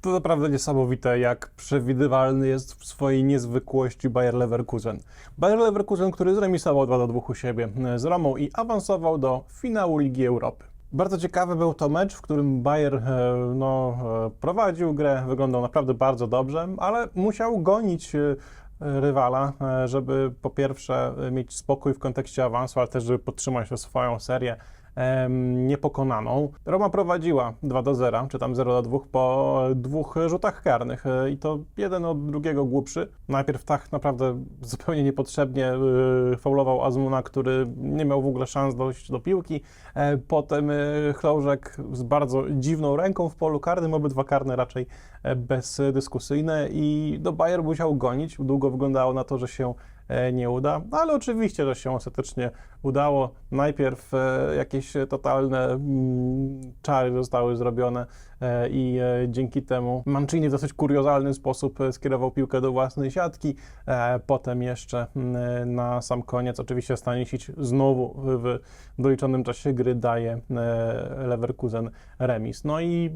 To naprawdę niesamowite, jak przewidywalny jest w swojej niezwykłości Bayer Leverkusen. Bayer Leverkusen, który zremisował 2 do 2 u siebie z Romą i awansował do finału Ligi Europy. Bardzo ciekawy był to mecz, w którym Bayer e, no, e, prowadził grę, wyglądał naprawdę bardzo dobrze, ale musiał gonić e, rywala, e, żeby po pierwsze e, mieć spokój w kontekście awansu, ale też żeby podtrzymać swoją serię niepokonaną. Roma prowadziła 2 do 0, czy tam 0 do 2 po dwóch rzutach karnych e, i to jeden od drugiego głupszy. Najpierw tak naprawdę zupełnie niepotrzebnie e, faulował Azmuna, który nie miał w ogóle szans dojść do piłki. E, Potem Chlożek z bardzo dziwną ręką w polu karnym, obydwa karne raczej bezdyskusyjne i do Bayer musiał gonić. Długo wyglądało na to, że się nie uda, no ale oczywiście, że się ostatecznie udało. Najpierw e, jakieś totalne mm, czary zostały zrobione e, i e, dzięki temu Mancini w dosyć kuriozalny sposób e, skierował piłkę do własnej siatki. E, Potem jeszcze mm, na sam koniec oczywiście Stanisic znowu w doliczonym czasie gry daje e, Leverkusen remis. No i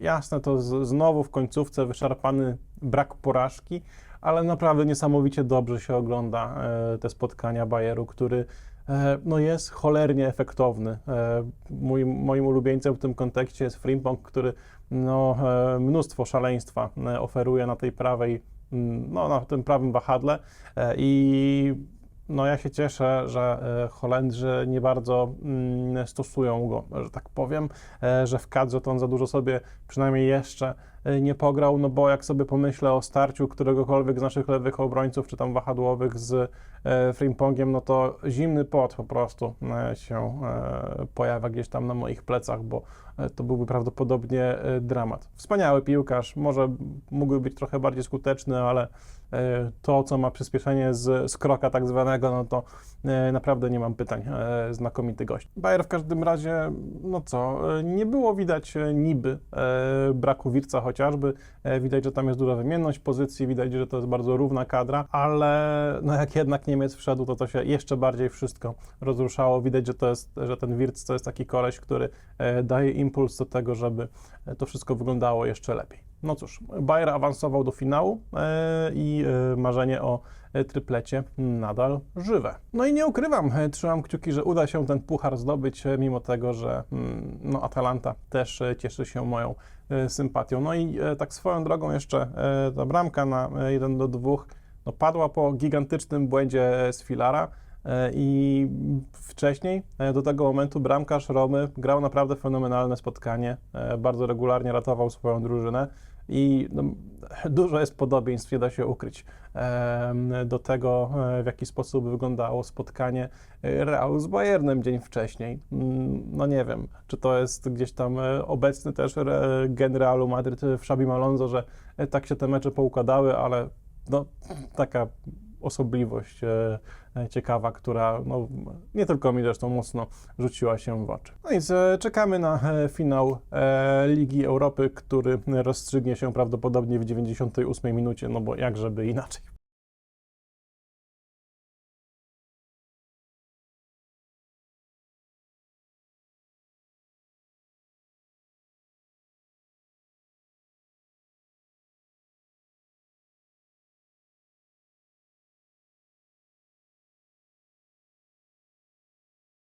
jasne, to z, znowu w końcówce wyszarpany brak porażki, ale naprawdę niesamowicie dobrze się ogląda e, te spotkania Bayeru, który e, no jest cholernie efektowny. E, mój, moim ulubieńcem w tym kontekście jest Frimpong, który no, e, mnóstwo szaleństwa e, oferuje na tej prawej, mm, no, na tym prawym wahadle e, i no ja się cieszę, że e, Holendrzy nie bardzo mm, stosują go, że tak powiem, e, że w kadrze to on za dużo sobie przynajmniej jeszcze e, nie pograł, no bo jak sobie pomyślę o starciu któregokolwiek z naszych lewych obrońców, czy tam wahadłowych z Frimpongiem, no to zimny pot po prostu się pojawia gdzieś tam na moich plecach, bo to byłby prawdopodobnie dramat. Wspaniały piłkarz, może mógłby być trochę bardziej skuteczny, ale to, co ma przyspieszenie z, z kroka tak zwanego, no to e, naprawdę nie mam pytań. E, Znakomity gość. Bayer w każdym razie, no co, e, nie było widać e, niby e, braku Wirca chociażby. E, Widać, że tam jest duża wymienność pozycji, widać, że to jest bardzo równa kadra, ale no jak jednak Niemiec wszedł, to to się jeszcze bardziej wszystko rozruszało. Widać, że to jest, że ten Wirc to jest taki koleś, który e, daje impuls do tego, żeby e, to wszystko wyglądało jeszcze lepiej. No cóż, Bayer awansował do finału e, i e, marzenie o e, tryplecie nadal żywe. No i nie ukrywam, trzymam kciuki, że uda się ten puchar zdobyć, mimo tego, że mm, no, Atalanta też cieszy się moją sympatią. No i tak swoją drogą jeszcze ta bramka na e, 1 do 2 no, padła po gigantycznym błędzie z Filara. E, I wcześniej, e, do tego momentu, bramkarz Romy grał naprawdę fenomenalne spotkanie. e, Bardzo regularnie ratował swoją drużynę i no, dużo jest podobieństw, nie da się ukryć, do tego, w jaki sposób wyglądało spotkanie Realu z Bayernem dzień wcześniej. Mm, No nie wiem, czy to jest gdzieś tam obecny też gen Realu Madryt w Szabim Alonso, że tak się te mecze poukładały, ale no, taka osobliwość e, e, ciekawa, która no, nie tylko mi zresztą mocno rzuciła się w oczy. No więc e, czekamy na finał Ligi Europy, który rozstrzygnie się prawdopodobnie w 98 minucie, no bo jak żeby inaczej.